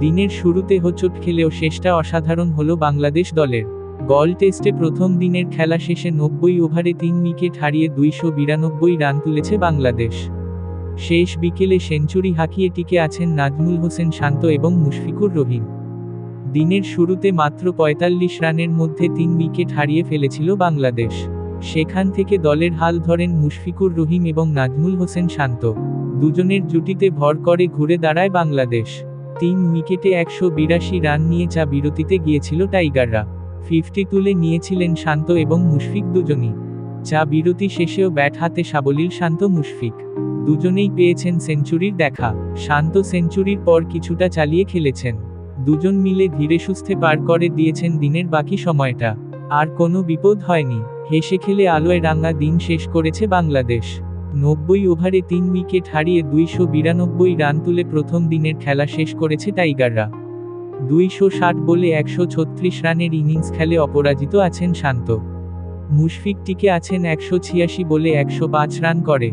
দিনের শুরুতে হোঁচট খেলেও শেষটা অসাধারণ হল বাংলাদেশ দলের। গল টেস্টে প্রথম দিনের খেলা শেষে নব্বই ওভারে তিন উইকেট হারিয়ে দুইশো বিরানব্বই রান তুলেছে বাংলাদেশ। শেষ বিকেলে সেঞ্চুরি হাঁকিয়ে টিকে আছেন নাজমুল হোসেন শান্ত এবং মুশফিকুর রহিম। দিনের শুরুতে মাত্র পঁয়তাল্লিশ রানের মধ্যে তিন উইকেট হারিয়ে ফেলেছিল বাংলাদেশ। সেখান থেকে দলের হাল ধরেন মুশফিকুর রহিম এবং নাজমুল হোসেন শান্ত। দুজনের জুটিতে ভর করে ঘুরে দাঁড়ায় বাংলাদেশ। তিন উইকেটে একশো বিরাশি রান নিয়ে চা বিরতিতে গিয়েছিল টাইগাররা। ফিফটি তুলে নিয়েছিলেন শান্ত এবং মুশফিক দুজনই। চা বিরতি শেষেও ব্যাট হাতে সাবলীল শান্ত মুশফিক। দুজনেই পেয়েছেন সেঞ্চুরির দেখা। শান্ত সেঞ্চুরির পর কিছুটা চালিয়ে খেলেছেন। দুজন মিলে ধীরে সুস্থে পার করে দিয়েছেন দিনের বাকি সময়টা। আর কোনো বিপদ হয়নি। হেসে খেলে আলোয় রাঙা দিন শেষ করেছে বাংলাদেশ। নব্বই ওভারে তিন উইকেট হারিয়ে দুইশো বিরানব্বই রান তুলে প্রথম দিনের খেলা শেষ করেছে টাইগাররা। দুইশো ষাট বলে একশো ছত্রিশ রানের ইনিংস খেলে অপরাজিত আছেন শান্ত। মুশফিকটিকে আছেন একশো ছিয়াশি বলে একশো পাঁচ রান করে।